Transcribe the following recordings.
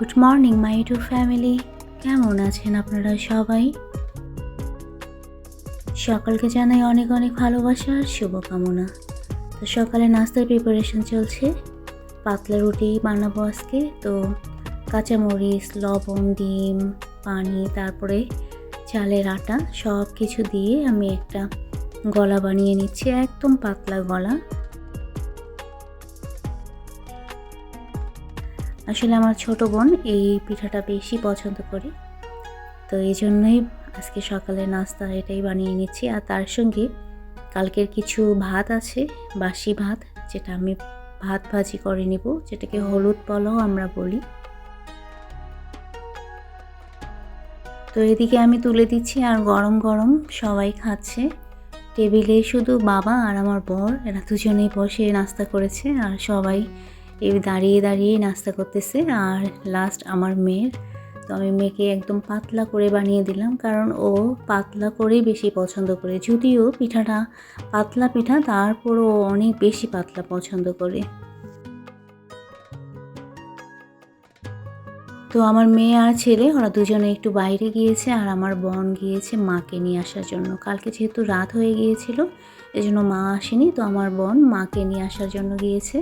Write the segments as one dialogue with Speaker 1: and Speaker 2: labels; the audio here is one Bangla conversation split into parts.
Speaker 1: Good morning, my to family. কেমন আছেন আপনারা সবাই? সকালকে জানাই অনেক অনেক ভালোবাসা আর শুভকামনা। তো সকালে নাস্তার প্রিপারেশন চলছে। পাতলা রুটি বানাবো আজকে। তো কাঁচামরিচ, লবণ, ডিম, পানি, তারপরে চালের আটা সব কিছু দিয়ে আমি একটা গলা বানিয়ে নিচ্ছি, একদম পাতলা গলা। আসলে আমার ছোট বোন এই পিঠাটা বেশি পছন্দ করে। তো এই জন্যই আজকে সকালে নাস্তা এটাই বানিয়ে নিচ্ছি। আর তার সঙ্গে কালকের কিছু ভাত আছে, বাসি ভাত, যেটা আমি ভাত ভাজি করে নিব, যেটাকে হলুদ পোলাও আমরা বলি। তো এদিকে আমি তুলে দিচ্ছি আর গরম গরম সবাই খাচ্ছে। টেবিলে শুধু বাবা আর আমার বর, এরা দুজনেই বসে নাস্তা করেছে আর সবাই এই দাঁড়িয়ে দাঁড়িয়ে নাস্তা করতেছে আর লাস্ট আমার মেয়ের তো আমি মেয়েকে একদম পাতলা করে বানিয়ে দিলাম কারণ ও পাতলা করেই বেশি পছন্দ করে। যদিও পিঠাটা পাতলা পিঠা, তারপরও অনেক বেশি পাতলা পছন্দ করে। তো আমার মেয়ে আর ছেলে, ওরা দুজনে একটু বাইরে গিয়েছে আর আমার বোন গিয়েছে মাকে নিয়ে আসার জন্য। কালকে যেহেতু রাত হয়ে গিয়েছিল এই জন্য মা আসেনি, তো আমার বোন মাকে নিয়ে আসার জন্য গিয়েছে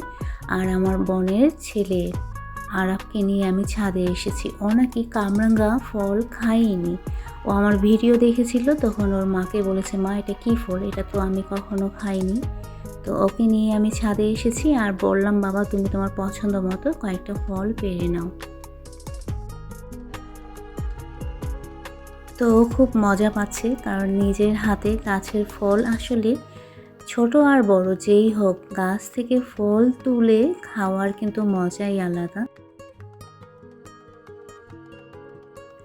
Speaker 1: আর আমার বোনের ছেলে আরাবকে নিয়ে আমি ছাদে এসেছি। ও নাকি কামরাঙ্গা ফল খাইনি ও আমার ভিডিও দেখেছিল, তখন ওর মাকে বলেছে, মা, এটা কী ফল? এটা তো আমি কখনো খাইনি। তো ওকে নিয়ে আমি ছাদে এসেছি আর বললাম, বাবা, তুমি তোমার পছন্দ মতো কয়েকটা ফল পেরে নাও। তো খুব মজা পাচ্ছে, কারণ নিজের হাতে গাছের ফল আসলে ছোট আর বড় যেই হোক, গাছ থেকে ফল তুলে খাওয়ার কিন্তু মজাই আলাদা।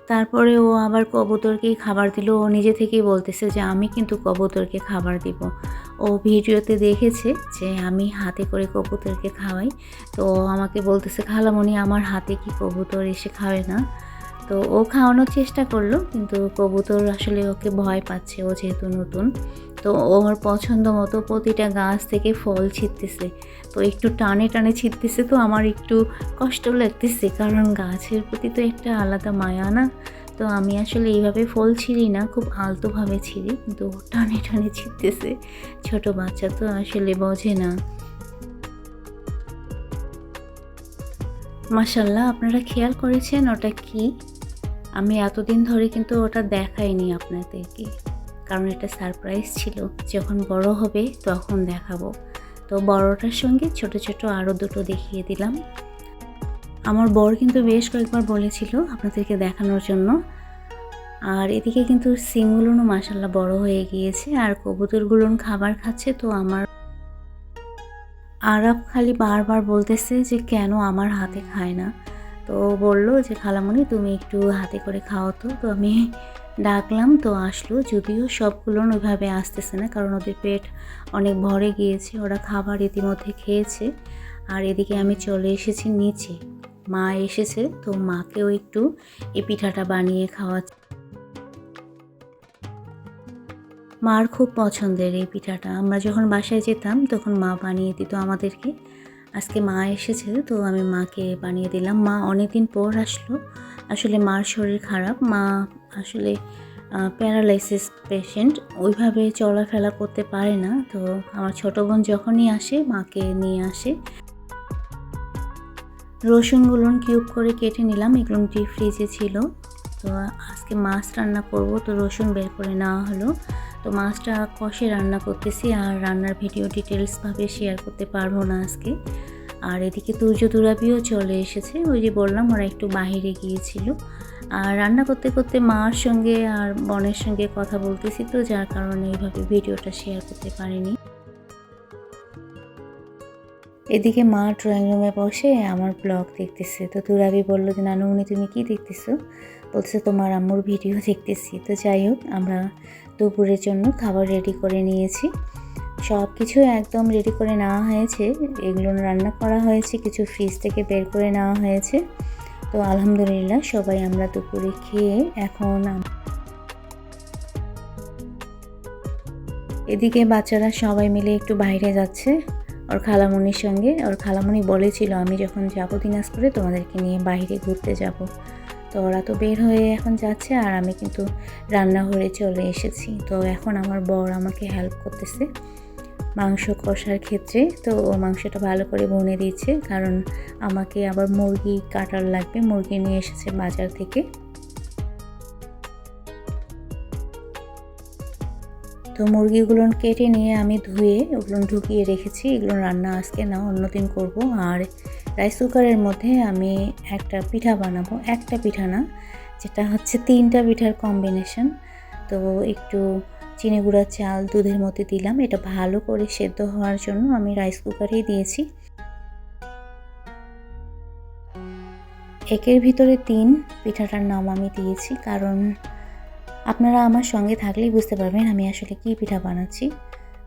Speaker 1: তারপরে ও আবার কবুতরকে খাবার দিল। ও নিজে থেকেই বলতেছে যে, আমি কিন্তু কবুতরকে খাবার দিব। ও ভিডিওতে দেখেছে যে, আমি হাতে করে কবুতরকে খাওয়াই। তো আমাকে বলতেছে, খালামণি, আমার হাতে কি কবুতর এসে খাবে না? তো ও খাওয়ানোর চেষ্টা করল, কিন্তু কবুতর আসলে ওকে ভয় পাচ্ছে, ও যেহেতু নতুন। তো ওর পছন্দ মতো প্রতিটা গাছ থেকে ফল ছিটতেছে। তো একটু টানে টানে ছিটতেছে তো আমার একটু কষ্ট লাগতেছে, কারণ গাছের প্রতি তো একটা আলাদা মায়া না। তো আমি আসলে এইভাবে ফল ছিঁড়ি না, খুব আলতোভাবে ছিঁড়ি, কিন্তু টানে টানে ছিটতেছে। ছোট বাচ্চা তো আসলে বোঝে না। মাসাল্লাহ আপনারা খেয়াল করেছেন ওটা কি? আমি এতদিন ধরে কিন্তু ওটা দেখাইনি আপনাদেরকে। কারণ এটা সারপ্রাইজ ছিল। যখন বড় হবে তখন দেখাবো। তো বড়টার সঙ্গে ছোট ছোট আরও দুটো দেখিয়ে দিলাম। আমার বর কিন্তু বেশ কয়েকবার বলেছিল আপনাদেরকে দেখানোর জন্য। আর এদিকে কিন্তু সিমগুলোও মাসাল্লাহ বড় হয়ে গিয়েছে। আর কবুতরগুলো খাবার খাচ্ছে, তো আমার আরব খালি বারবার বলতেছে যে, কেন আমার হাতে খায় না? তো বলল যে খালামণি তুমি একটু হাতে করে খাও তো। তো আমি ডাকলাম, তো আসলো। যদিও সবগুলো ওইভাবে আসতেছে না, কারণ ওদের পেট অনেক ভরে গিয়েছে। ওরা খাবার ইতিমধ্যে খেয়েছে। আর এদিকে আমি চলে এসেছি নিচে। মা এসেছে, তো মাকেও একটু এই পিঠাটা বানিয়ে খাওয়াচ্ছি। মার খুব পছন্দের এই পিঠাটা। আমরা যখন বাসায় যেতাম, তখন মা বানিয়ে দিত আমাদেরকে। আজকে মা এসেছে, তো আমি মাকে বানিয়ে দিলাম। মা অনেকদিন পর আসলো। আসলে মার শরীর খারাপ। মা আসলে প্যারালাইসিস পেশেন্ট ওইভাবে চলাফেরা করতে পারে না। তো আমার ছোটো বোন যখনই আসে, মাকে নিয়ে আসে। রসুনগুলো কিউব করে কেটে নিলাম। এগুলো ফ্রিজে ছিল। তো আজকে মাছ রান্না করব। তো রসুন বের করে নেওয়া হলো। তো মাছটা কষে রান্না করতেছি আর রান্নার ভিডিও ডিটেলসভাবে শেয়ার করতে পারব না আজকে। আর এদিকে তুর্য দুরাবিও চলে এসেছে, ওই যে বললাম ওরা একটু বাহিরে গিয়েছিল। আর রান্না করতে করতে মার সঙ্গে আর বনের সঙ্গে কথা বলতেছি তো, যার কারণে এইভাবে ভিডিওটা শেয়ার করতে পারিনি। এদিকে মা ড্রয়িং রুমে বসে আমার ব্লগ দেখতেছে। তো তুরাবি বলল যে নানুমনি তুমি কি দেখতেছো? বলছে তোমার আম্মুর ভিডিও দেখতেছি। তো যাই হোক, আমরা দুপুরের জন্য খাবার রেডি করে নিয়েছি। সব কিছু একদম রেডি করে নেওয়া হয়েছে। এগুলো রান্না করা হয়েছে, কিছু ফ্রিজ থেকে বের করে নেওয়া হয়েছে। তো আলহামদুলিল্লাহ, সবাই আমরা দুপুরে খেয়ে এখন এদিকে বাচ্চারা সবাই মিলে একটু বাইরে যাচ্ছে। ওর খালামণির সঙ্গে। ওর খালামণি বলেছিল, আমি যখন যাব দিনাজপুরে, তোমাদেরকে নিয়ে বাইরে ঘুরতে যাব। তো ওরা তো বের হয়ে এখন যাচ্ছে, আর আমি কিন্তু রান্নাঘরে চলে এসেছি। তো এখন আমার বর আমাকে হেল্প করতেছে মাংস কষার ক্ষেত্রে। তো ও মাংসটা ভালো করে বনে দিচ্ছে কারণ আমাকে আবার মুরগি কাটার লাগবে, মুরগি নিয়ে এসেছে বাজার থেকে। তো মুরগিগুলো কেটে নিয়ে আমি ধুয়ে ওগুলো ঢুকিয়ে রেখেছি। এগুলো রান্না আজকে না, অন্য দিন করব। আর রাইস কুকারের মধ্যে আমি একটা পিঠা বানাবো। একটা পিঠা না, যেটা হচ্ছে তিনটা পিঠার কম্বিনেশন তো একটু চিনি গুঁড়া, চাল, দুধের মধ্যে দিলাম। এটা ভালো করে সেদ্ধ হওয়ার জন্য আমি রাইস কুকারেই দিয়েছি। একের ভিতরে তিন পিঠাটার নাম আমি দিয়েছি। কারণ আপনারা আমার সঙ্গে থাকলেই বুঝতে পারবেন আমি আসলে কী পিঠা বানাচ্ছি।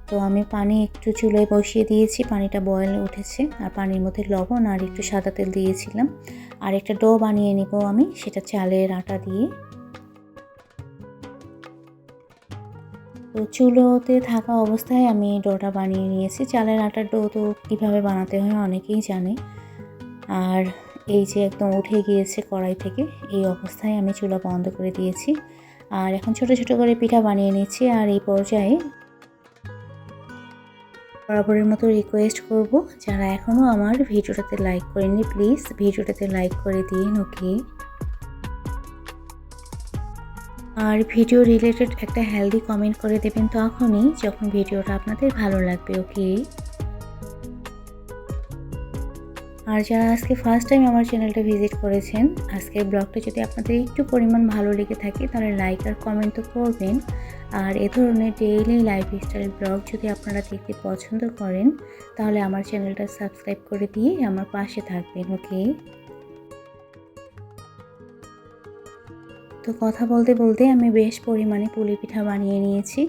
Speaker 1: তো আমি পানি একটু চুলোয় বসিয়ে দিয়েছি, পানিটা বয়েল উঠেছে। আর পানির মধ্যে লবণ আর একটু সাদা তেল দিয়েছিলাম। আর একটা ডো বানিয়ে নিব আমি, সেটা চালের আটা দিয়ে। তো চুলোতে থাকা অবস্থায় আমি ডোটা বানিয়ে নিয়েছি। চালের আটার ডো তো কীভাবে বানাতে হয় অনেকেই জানে। আর এই যে একদম উঠে গিয়েছে কড়াই থেকে, এই অবস্থায় আমি চুলা বন্ধ করে দিয়েছি। আর এখন ছোট ছোট করে পিঠা বানিয়ে নিচ্ছি আর এই পর্যায়ে বরাবরের মতো রিকোয়েস্ট করব। যারা এখনও আমার ভিডিওটাতে লাইক করেননি প্লিজ ভিডিওটাতে লাইক করে দিন ওকে আর ভিডিও রিলেটেড একটা হেলদি কমেন্ট করে দেবেন তখনই যখন ভিডিওটা আপনাদের ভালো লাগবে ওকে আর যারা আজকে ফার্স্ট টাইম আমার চ্যানেলটা ভিজিট করেছেন, আজকের ব্লগটা যদি আপনাদের একটু পরিমাণ ভালো লেগে থাকে, তাহলে লাইক আর কমেন্ট তো করবেন। আর এ ধরনের ডেইলি লাইফস্টাইল ব্লগ যদি আপনারা দেখতে পছন্দ করেন, তাহলে আমার চ্যানেলটা সাবস্ক্রাইব করে দিয়ে আমার পাশে থাকবেন ওকে তো কথা বলতে বলতে আমি বেশ পরিমাণে পুলি পিঠা বানিয়ে নিয়েছি।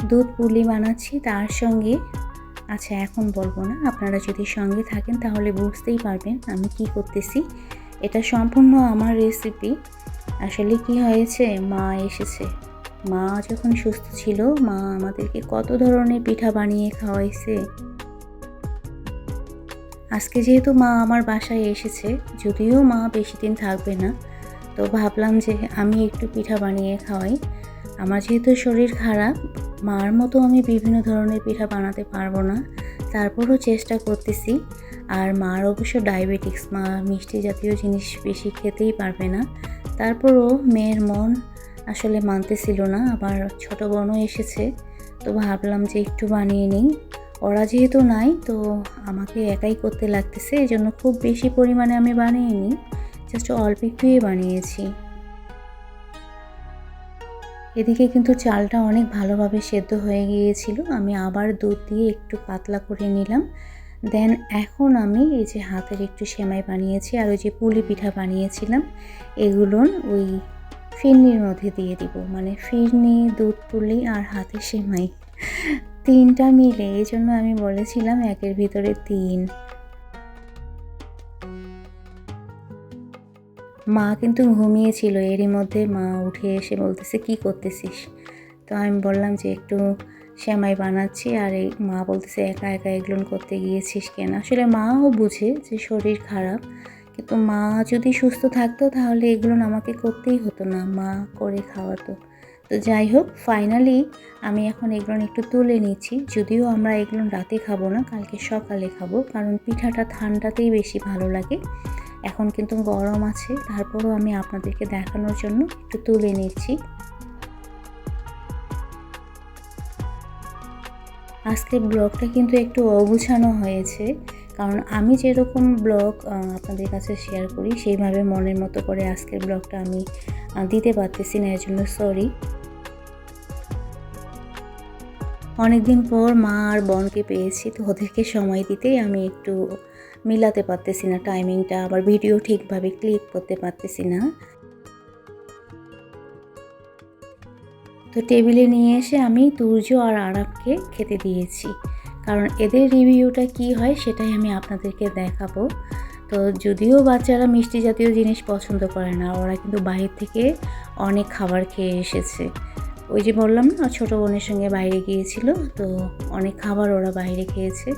Speaker 1: দুধ পুলি বানাচ্ছি, তার সঙ্গে আচ্ছা এখন বলব না। আপনারা যদি সঙ্গে থাকেন তাহলে বুঝতেই পারবেন আমি কি করতেছি। এটা সম্পূর্ণ আমার রেসিপি আসলে কি হয়েছে? মা এসেছে। মা যখন সুস্থ ছিল, মা আমাদেরকে কত ধরনের পিঠা বানিয়ে খাওয়াইছে। আজকে যেহেতু মা আমার বাসায় এসেছে, যদিও মা বেশি দিন থাকবে না, তো ভাবলাম যে আমি একটু পিঠা বানিয়ে খাওয়াই। আমার যেহেতু শরীর খারাপ মার মতো আমি বিভিন্ন ধরনের পিঠা বানাতে পারব না। তারপরও চেষ্টা করতেছি। আর মার অবশ্য ডায়াবেটিক্স মা মিষ্টি জাতীয় জিনিস বেশি খেতেই পারবে না। তারপরও মেয়ের মন আসলে মানতেছিল না। আবার ছোট বোনও এসেছে। তো ভাবলাম যে একটু বানিয়ে নিই। ওরা যেহেতু নাই, তো আমাকে একাই করতে লাগতেছে। এই জন্য খুব বেশি পরিমাণে আমি বানিয়ে নিই। জাস্ট অল্প একটুই বানিয়েছি। এদিকে কিন্তু চালটা অনেক ভালোভাবে সেদ্ধ হয়ে গিয়েছিল। আমি আবার দুধ দিয়ে একটু পাতলা করে নিলাম। দেন এখন আমি এই যে হাতের একটু সেমাই বানিয়েছি আর ওই যে পুলি পিঠা বানিয়েছিলাম, এগুলো ওই ফিরনির মধ্যে দিয়ে দিব। মানে ফিরনি, দুধ পুলি আর হাতের সেমাই। তিনটা মিলে, এই জন্য আমি বলেছিলাম একের ভিতরে তিন। মা কিন্তু ঘুমিয়েছিল, এরই মধ্যে মা উঠে এসে বলতেছে, কি করতেছিস? তো আমি বললাম যে, একটু শ্যামাই বানাচ্ছি আর এই মা বলতেছে, একা একা এগুলো করতে গিয়েছিস কেন? আসলে মাও বুঝে যে শরীর খারাপ, কিন্তু মা যদি সুস্থ থাকতো তাহলে এগুলো আমাকে করতেই হতো না, মা করে খাওয়াতো। তো যাই হোক ফাইনালি আমি এখন এগুলো একটু তুলে নিচ্ছি, যদিও আমরা এগুলো রাতে খাব না, কালকে সকালে খাব, কারণ পিঠাটা ঠান্ডাতেই বেশি ভালো লাগে। এখন কিন্তু গরম আছে, তারপরও আমি আপনাদেরকে দেখানোর জন্য একটু তুলে নিচ্ছি। আজকের ব্লগটা কিন্তু একটু অগুছানো হয়েছে, কারণ আমি যেরকম ব্লগ আপনাদের কাছে শেয়ার করি, সেইভাবে মনের মতো করে আজকের ব্লগটা আমি দিতে পারতেছি না এর জন্য সরি অনেকদিন পর মা আর বোনকে পেয়েছি, তো ওদেরকে সময় দিতেই আমি একটু মিলাতে পারতেছি না টাইমিংটা আবার ভিডিও ঠিকভাবে ক্লিক করতে পারতেছি না। তো টেবিলে নিয়ে এসে আমি তুর্য আর আরাবকে খেতে দিয়েছি, কারণ এদের রিভিউটা কি হয় সেটাই আমি আপনাদেরকে দেখাবো। তো যদিও বাচ্চারা মিষ্টি জাতীয় জিনিস পছন্দ করে না, ওরা কিন্তু বাহির থেকে অনেক খাবার খেয়ে এসেছে। ওই যে বললাম না, ছোটো বোনের সঙ্গে বাইরে গিয়েছিল, তো অনেক খাবার ওরা বাইরে খেয়েছে।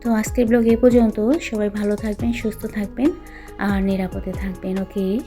Speaker 1: তো- আজকের ব্লগ এ পর্যন্ত সবাই ভালো থাকবেন, সুস্থ থাকবেন আর নিরাপদে থাকবেন, ওকে?